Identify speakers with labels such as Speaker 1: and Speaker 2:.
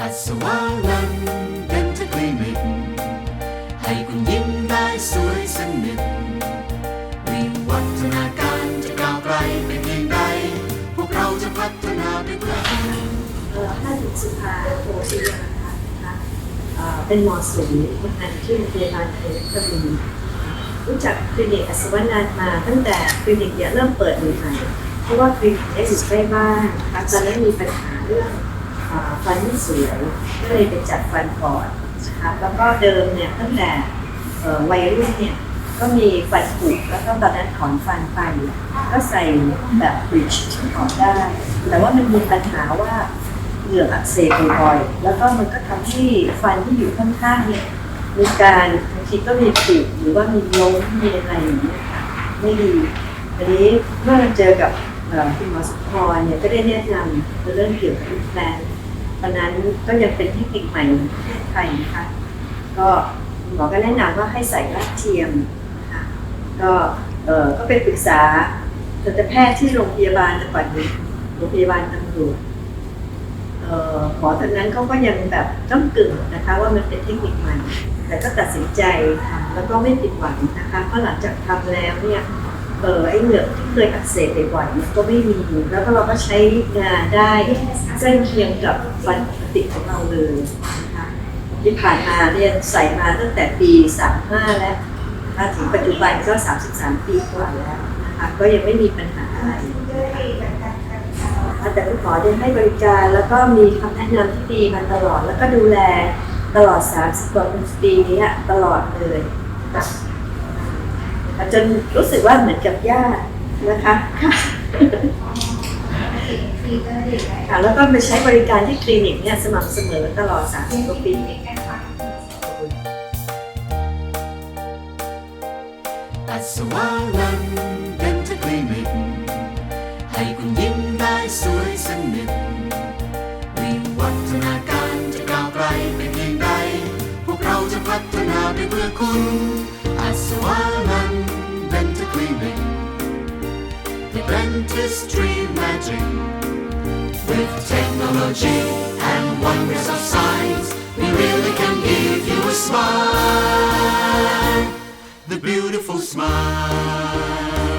Speaker 1: อัศวาลันเดนทคลินิก ให้คุณยิ้มได้สวยสนิทวิวัฒนาการจะก้าวไกลไปเพียงใด พวกเราจะพัฒนาไปเพื่อคุณ
Speaker 2: เอ่อท่านสุภาโพธิยาค่ะนะคะเออเป็นหมอสูทำงานที่โรงพยาบาลเอกชนรู้จักคลินิกอัศวนันมา ตั้งแต่คลินิกเนี่ยเริ่มเปิดใหม่เพราะว่าคลินิกเนี่ยอยู่ใกล้บ้านนะคะตอนนั้นมีปัญหาเรื่อง ฟันไม่สวยก็เลยไปจัดฟันก่อนนะคะแล้วก็เดิมเนี่ยตั้งแต่วัยรุ่นเนี่ยก็มีฟันผุแล้วก็ตอนนั้นถอนฟันไป ก็ใส่แบบบริดจ์ถอนได้ แต่ว่ามันมีปัญหาว่าเหงือกอักเสบบ่อยๆแล้วก็มันก็ทำให้ฟันที่อยู่ข้างๆเนี่ยมีการบางทีก็มีผุหรือว่ามีล้มมีอะไรอย่างเงี้ยค่ะไม่ดีอันนี้เมื่อเจอกับคุณหมอสุพรเนี่ยก็ได้แนะนำเรื่องเกี่ยวกับแพลน ตอนนั้นก็ยังเป็นเทคนิคใหม่ในประเทศไทยนะคะก็คุณหมอก็แนะนำว่าให้ใส่รากเทียมนะคะก็เออก็ไปปรึกษาทันตแพทย์ที่โรงพยาบาลแต่ก่อนนี้โรงพยาบาลตำรวจเออหมอตอนนั้นเขาก็ยังแบบต้องกึ่งนะคะว่ามันเป็นเทคนิคใหม่แต่ก็ตัดสินใจทำแล้วก็ไม่ผิดหวังนะคะเพราะหลังจากทำแล้วเนี่ย เออไอ้เหงือกที่เคยอักเสบบ่อยๆมันก็ไม่มี แล้วก็เราก็ใช้งานได้ใกล้เคียงกับฟันปกติของเราเลยนะคะที่ผ่านมาเนี่ยใส่มาตั้งแต่ปี 35 แล้วนะคะถึงปัจจุบันก็ 33 ปีกว่าแล้วนะคะก็ยังไม่มีปัญหาอะไรแต่คุณหมอได้ให้บริการแล้วก็มีคำแนะนำที่ดีมาตลอดแล้วก็ดูแลตลอด 30 กว่าปีนี้ตลอดเลย จนรู้สึกว่าเหมือนกับญาตินะคะค่ะค่ะแล้วก็ไปใช้บริการที่คลินิกเนี่ยสม่ำเสมอตลอด30กว่าปี
Speaker 1: อัศวาลันเดนทคลินิกให้คุณยิ้มได้สวยสนิทวิวัฒนาการจะก้าวไกลไปเพียงใด พวกเราจะพัฒนาไปเพื่อคุณ dentistry magic. With technology and wonders of science We really can give you a smile. The beautiful smile